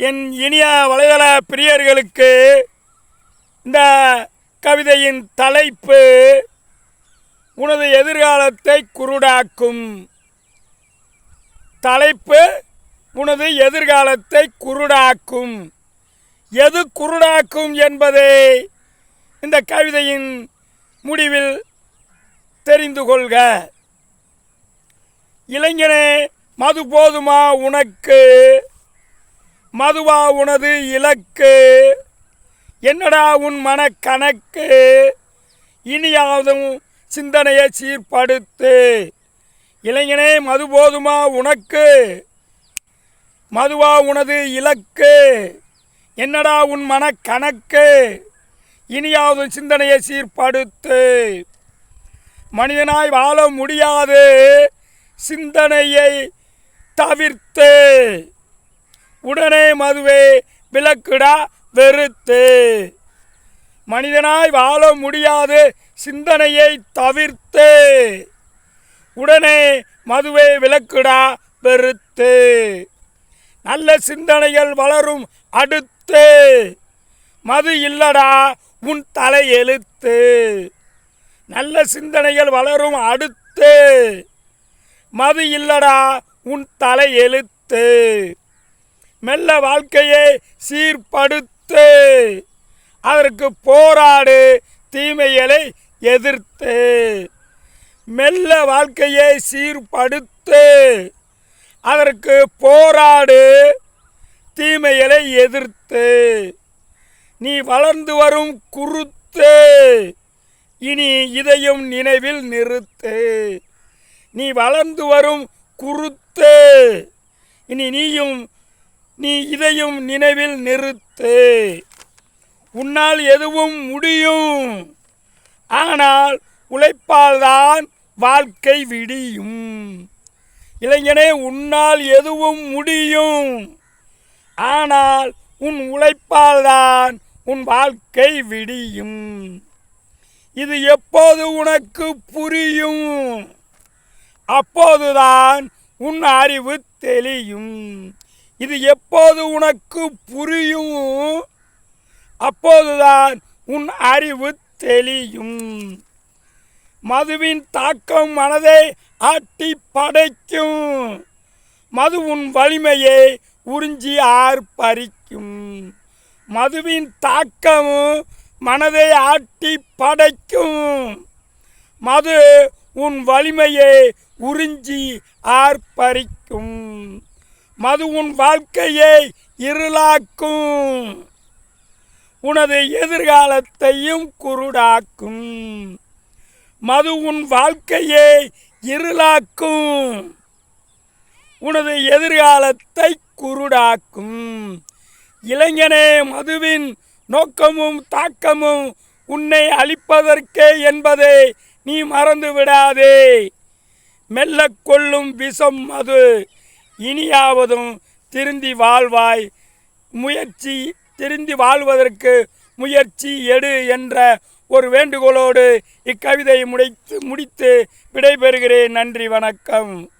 என் இனிய வலைதள பிரியர்களுக்கு இந்த கவிதையின் தலைப்பு உனது எதிர்காலத்தை குருடாக்கும். தலைப்பு உனது எதிர்காலத்தை குருடாக்கும். எது குருடாக்கும் என்பதை இந்த கவிதையின் முடிவில் தெரிந்து கொள்க. இளைஞனே மது போதுமா உனக்கு? மதுவா உனது இலக்கு. என்னடா உன் மனக்கணக்கு? இனியாவதும் சிந்தனையை சீர்படுத்து. இளைஞனே மது போதுமா உனக்கு? மதுவா உனது இலக்கு. என்னடா உன் மனக்கணக்கு? இனியாவது சிந்தனையை சீர்படுத்து. மனிதனாய் வாழ முடியாது சிந்தனையை தவிர்த்து. உடனே மதுவை விலக்குடா வெறுத்து. மனிதனாய் வாழ முடியாது சிந்தனையை தவிர்த்து. உடனே மதுவை விலக்குடா வெறுத்து. நல்ல சிந்தனைகள் வளரும் அடுத்து. மது இல்லடா உன் தலை எழுத்து. நல்ல சிந்தனைகள் வளரும் அடுத்து. மது இல்லடா உன் தலை எழுத்து. மெல்ல வாழ்க்கையை சீர்படுத்து. அதற்கு போராடு தீமைகளை எதிர்த்து. மெல்ல வாழ்க்கையை சீர்படுத்து. அதற்கு போராடு தீமைகளை எதிர்த்து. நீ வளர்ந்து வரும் குருத்து. இனி இதையும் நினைவில் நிறுத்து. நீ வளர்ந்து வரும் குருத்து. இனி நீயும் நீ இதையும் நினைவில் நிறுத்து. உன்னால் எதுவும் முடியும். ஆனால் உழைப்பால்தான் வாழ்க்கை விடியும். இளைஞனே உன்னால் எதுவும் முடியும். ஆனால் உன் உழைப்பால்தான் உன் வாழ்க்கை விடியும். இது எப்போது உனக்கு புரியும்? அப்போதுதான் உன் அறிவு தெளியும். இது எப்போது உனக்கு புரியும்? அப்போதுதான் உன் அறிவு தெளியும். மதுவின் தாக்கம் மனதை ஆட்டி படைக்கும். மது உன் வலிமையை உறிஞ்சி ஆர்ப்பரிக்கும். மதுவின் தாக்கமும் மனதை ஆட்டி படைக்கும். மது உன் வலிமையை உறிஞ்சி ஆர்ப்பரிக்கும். மது உன் வாழ்க்கையை இருளாக்கும். உனது எதிர்காலத்தையும் குருடாக்கும். மது உன் வாழ்க்கையை இருளாக்கும். உனது எதிர்காலத்தை குருடாக்கும். இளைஞனே மதுவின் நோக்கமும் தாக்கமும் உன்னை அழிப்பதற்கே என்பதை நீ மறந்து விடாதே மெல்ல கொள்ளும் விஷம் மது. இனியாவதும் திருந்தி வாழ்வாய். முயற்சி திருந்தி வாழ்வதற்கு முயற்சி எடு என்ற ஒரு வேண்டுகோளோடு இக்கவிதையை முடித்து முடித்து விடைபெறுகிறேன். நன்றி வணக்கம்.